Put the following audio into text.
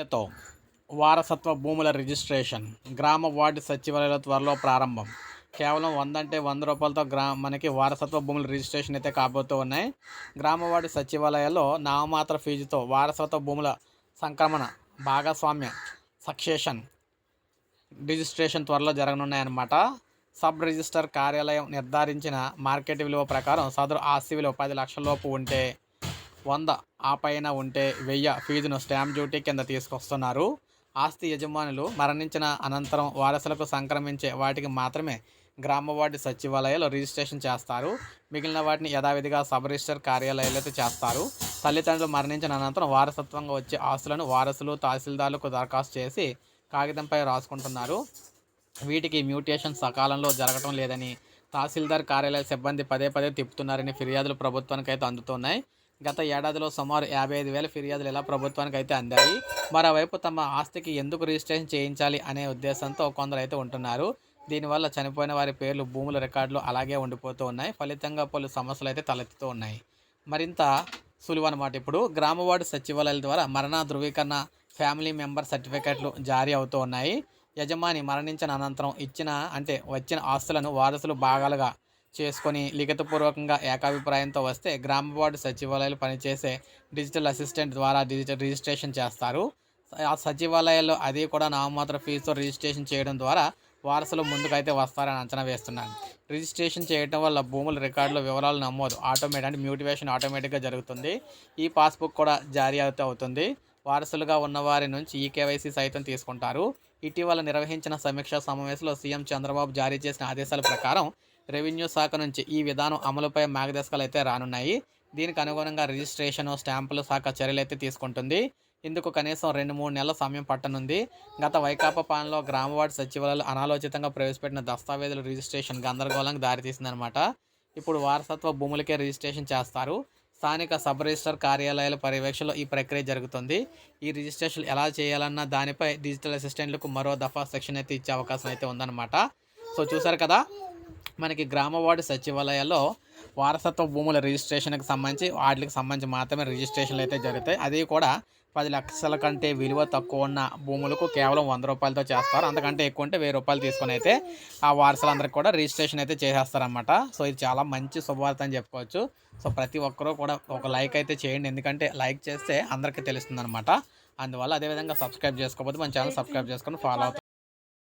లతో వారసత్వ భూముల రిజిస్ట్రేషన్ గ్రామ వార్డు సచివాలయాల త్వరలో ప్రారంభం. కేవలం వంద అంటే వంద రూపాయలతో గ్రా మనకి వారసత్వ భూముల రిజిస్ట్రేషన్ అయితే కాబోతూ ఉన్నాయి. గ్రామ వార్డు సచివాలయాల్లో నామమాత్ర ఫీజుతో వారసత్వ భూముల సంక్రమణ భాగస్వామ్య సక్సేషన్ రిజిస్ట్రేషన్ త్వరలో జరగనున్నాయన్నమాట. సబ్ రిజిస్టర్ కార్యాలయం నిర్ధారించిన మార్కెట్ విలువ ప్రకారం సదరు ఆస్తి విలువ పది లక్షల లోపు ఉంటే వంద ఆ పైన ఉంటే వెయ్య ఫీజును స్టాంప్ డ్యూటీ కింద తీసుకొస్తున్నారు. ఆస్తి యజమానులు మరణించిన అనంతరం వారసులకు సంక్రమించే వాటికి మాత్రమే గ్రామ వార్డు సచివాలయాలు రిజిస్ట్రేషన్ చేస్తారు. మిగిలిన వాటిని యథావిధిగా సబ్ రిజిస్టర్ కార్యాలయాలైతే చేస్తారు. తల్లిదండ్రులు మరణించిన అనంతరం వారసత్వంగా వచ్చే ఆస్తులను వారసులు తహసీల్దార్లకు దరఖాస్తు చేసి కాగితంపై రాసుకుంటున్నారు. వీటికి మ్యూటేషన్ సకాలంలో జరగటం లేదని తహసీల్దార్ కార్యాలయ సిబ్బంది పదే పదే తిప్పుతున్నారని ఫిర్యాదులు ప్రభుత్వానికి అయితే అందుతున్నాయి. గత ఏడాదిలో సుమారు యాభై ఐదు వేల ఫిర్యాదులు ఇలా ప్రభుత్వానికి అయితే అందాయి. మరోవైపు తమ ఆస్తికి ఎందుకు రిజిస్ట్రేషన్ చేయించాలి అనే ఉద్దేశంతో కొందరు అయితే ఉంటున్నారు. దీనివల్ల చనిపోయిన వారి పేర్లు భూముల రికార్డులు అలాగే ఉండిపోతూ ఉన్నాయి. ఫలితంగా పలు సమస్యలు అయితే తలెత్తుతూ ఉన్నాయి. మరింత సులువు అనమాట ఇప్పుడు గ్రామ వార్డు సచివాలయాల ద్వారా మరణ ధృవీకరణ ఫ్యామిలీ మెంబర్ సర్టిఫికెట్లు జారీ అవుతూ ఉన్నాయి. యజమాని మరణించిన అనంతరం ఇచ్చిన అంటే వచ్చిన ఆస్తులను వారసులు భాగాలుగా చేసుకొని లిఖితపూర్వకంగా ఏకాభిప్రాయంతో వస్తే గ్రామ వార్డు సచివాలయాలు పనిచేసే డిజిటల్ అసిస్టెంట్ ద్వారా డిజిటల్ రిజిస్ట్రేషన్ చేస్తారు. ఆ సచివాలయాల్లో అది కూడా నామమాత్ర ఫీజుతో రిజిస్ట్రేషన్ చేయడం ద్వారా వారసులు ముందుకైతే వస్తారని అంచనా వేస్తున్నాను రిజిస్ట్రేషన్ చేయడం వల్ల భూముల రికార్డుల వివరాలు నమోదు ఆటోమేటిక్ అంటే మ్యూటివేషన్ ఆటోమేటిక్గా జరుగుతుంది. ఈ పాస్బుక్ కూడా జారీ అవుతూ అవుతుంది. వారసులుగా ఉన్నవారి నుంచి ఈ కేవైసీ సైతం తీసుకుంటారు. ఇటీవల నిర్వహించిన సమీక్షా సమావేశంలో సీఎం చంద్రబాబు జారీ చేసిన ఆదేశాల ప్రకారం రెవెన్యూ శాఖ నుంచి ఈ విధానం అమలుపై మార్గదర్శకాలు అయితే రానున్నాయి. దీనికి అనుగుణంగా రిజిస్ట్రేషన్ స్టాంపుల శాఖ చర్యలు అయితే తీసుకుంటుంది. ఇందుకు కనీసం రెండు మూడు నెలల సమయం పట్టనుంది. గత వైకాపా పాలనలో గ్రామవార్డు సచివాలయాలు అనాలోచితంగా ప్రవేశపెట్టిన దస్తావేజుల రిజిస్ట్రేషన్ గందరగోళంగా దారితీసిందనమాట ఇప్పుడు వారసత్వ భూములకే రిజిస్ట్రేషన్ చేస్తారు. స్థానిక సబ్ రిజిస్టర్ కార్యాలయాల పర్యవేక్షణలో ఈ ప్రక్రియ జరుగుతుంది. ఈ రిజిస్ట్రేషన్ ఎలా చేయాలన్న దానిపై డిజిటల్ అసిస్టెంట్లకు మరో దఫా సెక్షన్ అయితే ఇచ్చే అవకాశం అయితే ఉందన్నమాట. సో చూసారు కదా? మనకి గ్రామ వార్డు సచివాలయాల్లో వారసత్వ భూముల రిజిస్ట్రేషన్కి సంబంధించి వాటికి సంబంధించి మాత్రమే రిజిస్ట్రేషన్లు అయితే జరుగుతాయి. అది కూడా పది లక్షల కంటే విలువ తక్కువ ఉన్న భూములకు కేవలం వంద రూపాయలతో చేస్తారు. అంతకంటే ఎక్కువ ఉంటే వెయ్యి రూపాయలు తీసుకొని అయితే ఆ వారసులందరికీ కూడా రిజిస్ట్రేషన్ అయితే చేసేస్తారనమాట సో ఇది చాలా మంచి శుభవార్త అని చెప్పుకోవచ్చు. సో ప్రతి ఒక్కరూ కూడా ఒక లైక్ అయితే చేయండి. ఎందుకంటే లైక్ చేస్తే అందరికీ తెలుస్తుంది అనమాట అందువల్ల అదేవిధంగా సబ్స్క్రైబ్ చేసుకోకపోతే మన ఛానల్ సబ్స్క్రైబ్ చేసుకొని ఫాలో అవుతుంది